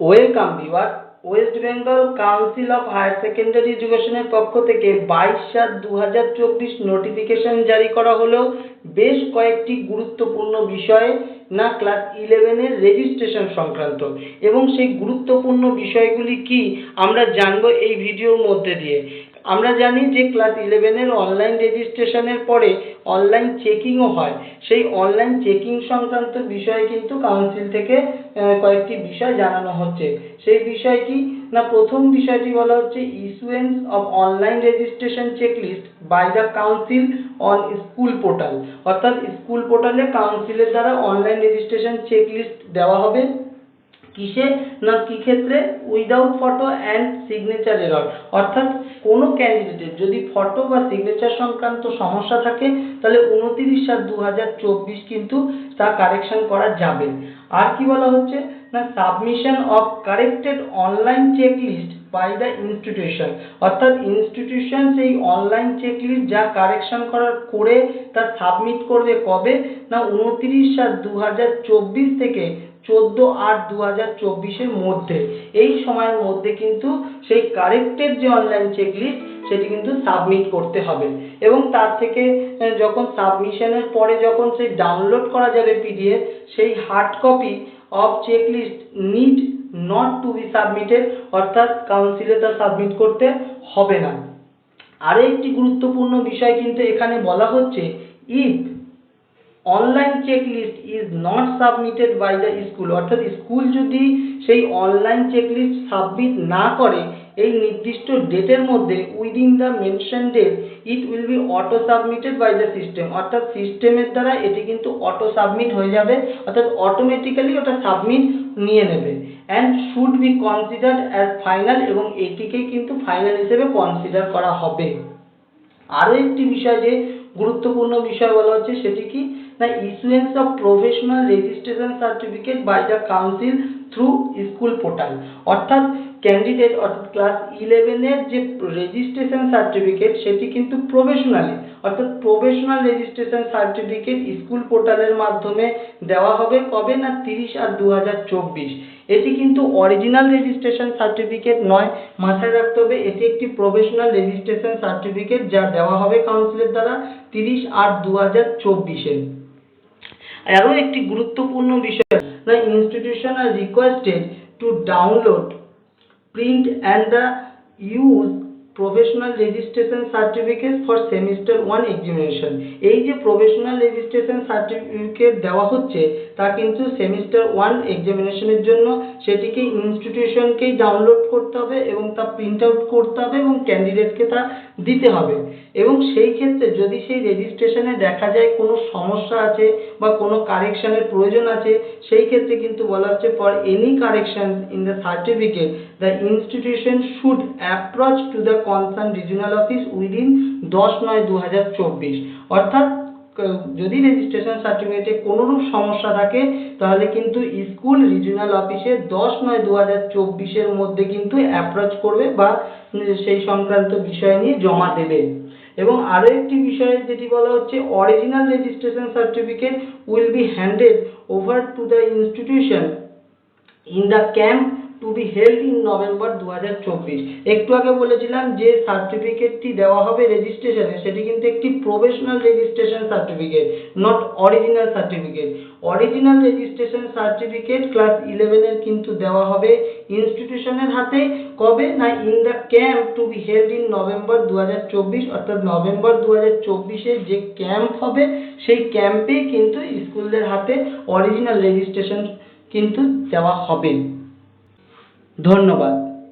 Welcome viewer West Bengal council of higher secondary এডুকেশনের পক্ষ থেকে বাইশ সাত দু হাজার চব্বিশ নোটিফিকেশন জারি করা হলেও বেশ কয়েকটি গুরুত্বপূর্ণ বিষয়ে না, ক্লাস ইলেভেনের রেজিস্ট্রেশন সংক্রান্ত। এবং সেই গুরুত্বপূর্ণ বিষয়গুলি কি, আমরা জানব এই ভিডিওর মধ্যে দিয়ে। আমরা জানি যে ক্লাস ইলেভেনের অনলাইন রেজিস্ট্রেশনের পরে অনলাইন চেকিংও হয়। সেই অনলাইন চেকিং সংক্রান্ত বিষয়ে কিন্তু কাউন্সিল থেকে কয়েকটি বিষয় জানানো হচ্ছে। সেই বিষয় কি? না, প্রথম বিষয়টি বলা হচ্ছে issuance of online registration checklist by the council on school portal অর্থাৎ স্কুল পোর্টালে কাউন্সিলের দ্বারা অনলাইন রেজিস্ট্রেশন চেকলিস্ট দেওয়া হবে। কিসে? না কি ক্ষেত্রে? Without photo and signature error অর্থাৎ কোনো ক্যান্ডিডেটের যদি ফটো বা সিগনেচার সংক্রান্ত সমস্যা থাকে, তাহলে উনতিরিশ সাত দু কিন্তু তা কারেকশন করা যাবে। আর কি বলা হচ্ছে? না submission of corrected online checklist by the institution অর্থাৎ ইনস্টিটিউশন সেই অনলাইন চেকলিস্ট যা কারেকশন করার করে তা সাবমিট করবে কবে? না, উনতিরিশ সাত দু থেকে চোদ্দ আট দু হাজার চব্বিশের মধ্যে। এই সময়ের মধ্যে কিন্তু সেই কারেক্টেড যে অনলাইন চেকলিস্ট সেটি কিন্তু সাবমিট করতে হবে। এবং তার থেকে যখন সাবমিশনের পরে যখন সেই ডাউনলোড করা যাবে পিডিএফ সেই hard copy of checklist need not to be submitted অর্থাৎ কাউন্সিলে তা সাবমিট করতে হবে না। আরও একটি গুরুত্বপূর্ণ বিষয় কিন্তু এখানে বলা হচ্ছে if online checklist is not submitted by the school অর্থাৎ স্কুল যদি সেই অনলাইন চেকলিস্ট সাবমিট না করে, এই নির্দিষ্ট ডেটের মধ্যে within the mention date it will be auto submitted by the system অর্থাৎ সিস্টেমের দ্বারা এটি কিন্তু অটো সাবমিট হয়ে যাবে, অর্থাৎ অটোমেটিক্যালি ওটা সাবমিট নিয়ে নেবে। And should be considered as final এবং এটিকেই কিন্তু ফাইনাল হিসেবে কনসিডার করা হবে। আরও একটি বিষয় যে গুরুত্বপূর্ণ বিষয় বলা হচ্ছে সেটি কি? না issuance of professional registration certificate by the council through school portal অর্থাৎ ক্যান্ডিডেট অর্থাৎ ক্লাস ইলেভেনের যে রেজিস্ট্রেশন সার্টিফিকেট সেটি কিন্তু প্রফেশনালি অর্থাৎ প্রফেশনাল রেজিস্ট্রেশন সার্টিফিকেট স্কুল পোর্টালের মাধ্যমে দেওয়া হবে কবে? না তিরিশ আর দু হাজার চব্বিশ। এটি কিন্তু অরিজিনাল রেজিস্ট্রেশন সার্টিফিকেট নয়, মাথায় রাখতে হবে, এটি একটি প্রফেশনাল রেজিস্ট্রেশন সার্টিফিকেট যা দেওয়া হবে কাউন্সিলের দ্বারা তিরিশ আট দু হাজার চব্বিশে। আরও একটি গুরুত্বপূর্ণ বিষয়, the institution are requested to download, print and the use professional registration certificate for semester one examination এই যে প্রফেশনাল রেজিস্ট্রেশন সার্টিফিকেট দেওয়া হচ্ছে, তা কিন্তু সেমিস্টার ওয়ান এক্সামিনেশনের জন্য সেটিকে ইনস্টিটিউশনকেই ডাউনলোড করতে হবে এবং তা প্রিন্ট আউট করতে হবে এবং ক্যান্ডিডেটকে তা দিতে হবে। এবং সেই ক্ষেত্রে যদি সেই রেজিস্ট্রেশনে দেখা যায় কোনো সমস্যা আছে বা কোনো কারেকশানের প্রয়োজন আছে, সেই ক্ষেত্রে কিন্তু বলা হচ্ছে for any correction in the certificate the institution should approach to the concern regional office within দশ নয় দু হাজার চব্বিশ। অর্থাৎ যদি রেজিস্ট্রেশন সার্টিফিকেটে কোনোরূপ সমস্যা থাকে, তাহলে কিন্তু স্কুল রিজিওনাল অফিসে দশ নয় দু হাজার চব্বিশের মধ্যে কিন্তু অ্যাপ্রোচ করবে বা সেই সংক্রান্ত বিষয় নিয়ে জমা দেবে। এবং আরও একটি বিষয় যেটি বলা হচ্ছে original registration certificate will be handed over to the institution in the camp be held in November দু হাজার চব্বিশ একটু আগে বলেছিলাম যে সার্টিফিকেটটি দেওয়া হবে রেজিস্ট্রেশনে সেটি কিন্তু একটি professional registration certificate not original certificate original registration certificate class ইলেভেনের কিন্তু দেওয়া হবে ইনস্টিটিউশনের হাতে। কবে? না in the camp to be held in November দু হাজার চব্বিশ অর্থাৎ নভেম্বর দু হাজার যে ক্যাম্প হবে, সেই ক্যাম্পেই কিন্তু স্কুলদের হাতে অরিজিনাল রেজিস্ট্রেশন কিন্তু দেওয়া হবে। ধন্যবাদ।